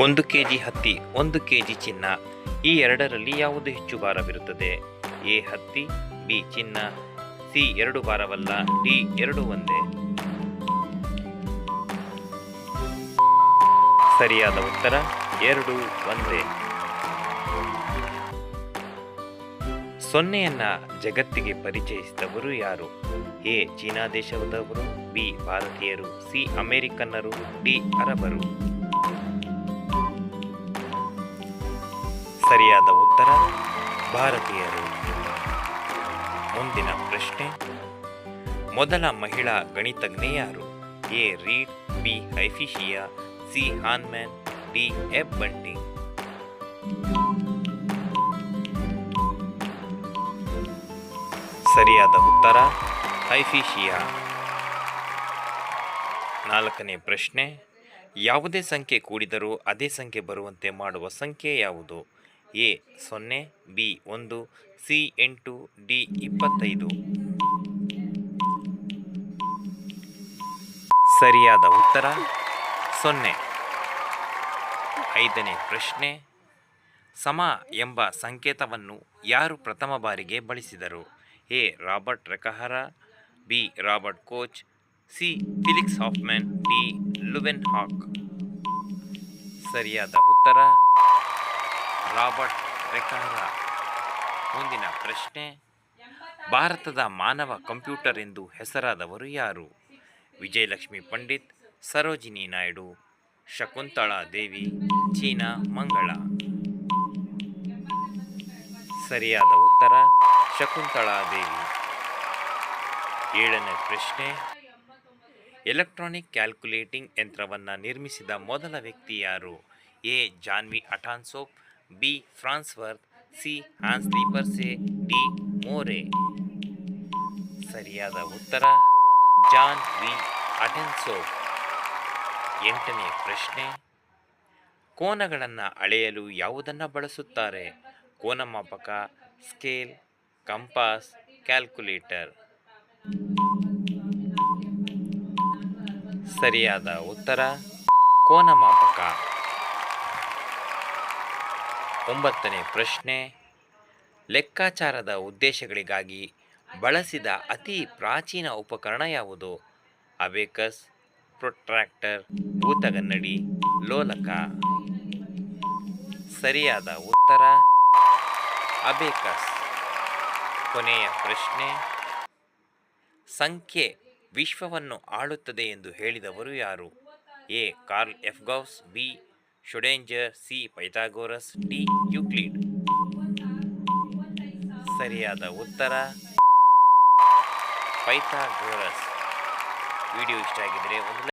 ಒಂದು K G ಹತ್ತಿ, ಒಂದು ಕೆ ಜಿ ಚಿನ್ನ, ಈ ಎರಡರಲ್ಲಿ ಯಾವುದು ಹೆಚ್ಚು ಭಾರವಿರುತ್ತದೆ? ಎ ಹತ್ತಿ, ಬಿ ಚಿನ್ನ, ಸಿ ಎರಡು ಭಾರವಲ್ಲ, ಡಿ ಎರಡು ಒಂದೇ? ಸರಿಯಾದ ಉತ್ತರ, ಎರಡು ಒಂದೇ. ಸೊನ್ನೆಯನ್ನ ಜಗತ್ತಿಗೆ ಪರಿಚಯಿಸಿದವರು ಯಾರು? ಎ ಚೀನಾ ದೇಶದವರು, ಬಿ ಭಾರತೀಯರು, ಸಿ ಅಮೆರಿಕನ್ನರು, ಡಿ ಅರಬರು. ಸರಿಯಾದ ಉತ್ತರ ಭಾರತೀಯರು ಮುಂದಿನ ಪ್ರಶ್ನೆ. ಮೊದಲ ಮಹಿಳಾ ಗಣಿತಜ್ಞೆ ಯಾರು A. Reed, B. Hypatia, C. ಹಾನ್ಮ್ಯಾನ್, D. F. Bunting ಸರಿಯಾದ ಉತ್ತರ ಹೈಫಿಶಿಯಾ. ನಾಲ್ಕನೇ ಪ್ರಶ್ನೆ. ಯಾವುದೇ ಸಂಖ್ಯೆ ಕೂಡಿದರೂ ಅದೇ ಸಂಖ್ಯೆ ಬರುವಂತೆ ಮಾಡುವ ಸಂಖ್ಯೆ ಯಾವುದು? ಎ ಸೊನ್ನೆ, ಬಿ ಒಂದು, ಸಿ ಎಂಟು, ಡಿ ಇಪ್ಪತ್ತೈದು. ಸರಿಯಾದ ಉತ್ತರ? ಸೊನ್ನೆ. ಐದನೇ ಪ್ರಶ್ನೆ. ಸಮ ಎಂಬ ಸಂಕೇತವನ್ನು ಯಾರು ಪ್ರಥಮ ಬಾರಿಗೆ ಬಳಸಿದರು? A Robert ರೆಕಹರ, B Robert Koch, C Felix Hoffmann D Leeuwenhoek ಸರಿಯಾದ ಉತ್ತರ? ರಾಬರ್ಟ್ ರೆಕಾರ ಮುಂದಿನ ಪ್ರಶ್ನೆ, ಭಾರತದ ಮಾನವ ಕಂಪ್ಯೂಟರ್ ಎಂದು ಹೆಸರಾದವರು ಯಾರು? ವಿಜಯಲಕ್ಷ್ಮಿ ಪಂಡಿತ್, ಸರೋಜಿನಿ ನಾಯ್ಡು ಶಕುಂತಳಾ ದೇವಿ, ಚೀನಾ, ಮಂಗಳ. ಸರಿಯಾದ ಉತ್ತರ ಶಕುಂತಳಾ ದೇವಿ. ಏಳನೇ ಪ್ರಶ್ನೆ, ಎಲೆಕ್ಟ್ರಾನಿಕ್ ಕ್ಯಾಲ್ಕುಲೇಟಿಂಗ್ ಯಂತ್ರವನ್ನು ನಿರ್ಮಿಸಿದ ಮೊದಲ ವ್ಯಕ್ತಿ ಯಾರು? A. John V Atanasoff B Farnsworth, C Hans ಸ್ಲೀಪರ್ಸೆ D ಮೋರೆ. ಸರಿಯಾದ ಉತ್ತರ, ಜಾನ್ ವಿ ಅಟೆನ್ಸೋ. ಎಂಟನೇ ಪ್ರಶ್ನೆ. ಕೋನಗಳನ್ನು ಅಳೆಯಲು ಯಾವುದನ್ನು ಬಳಸುತ್ತಾರೆ? ಕೋನಮಾಪಕ ಸ್ಕೇಲ್, ಕಂಪಾಸ್, ಕ್ಯಾಲ್ಕುಲೇಟರ್. ಸರಿಯಾದ ಉತ್ತರ ಕೋನಮಾಪಕ ಒಂಬತ್ತನೇ ಪ್ರಶ್ನೆ. ಲೆಕ್ಕಾಚಾರದ ಉದ್ದೇಶಗಳಿಗಾಗಿ ಬಳಸಿದ ಅತಿ ಪ್ರಾಚೀನ ಉಪಕರಣ ಯಾವುದು? ಅಬೇಕಸ್, ಪ್ರೊಟ್ರಾಕ್ಟರ್, ಭೂತಗನ್ನಡಿ, ಲೋಲಕ. ಸರಿಯಾದ ಉತ್ತರ? ಅಬೇಕಸ್. ಕೊನೆಯ ಪ್ರಶ್ನೆ. ಸಂಖ್ಯೆ ವಿಶ್ವವನ್ನು ಆಳುತ್ತದೆ ಎಂದು ಹೇಳಿದವರು ಯಾರು? A. Carl F Gauss B. Schrodinger C. Pythagoras D Euclid. ಸರಿಯಾದ ಉತ್ತರ? ಪೈಥಾಗೋರಸ್. ವಿಡಿಯೋ ಇಷ್ಟ ಆಗಿದ್ರೆ ಒಂದು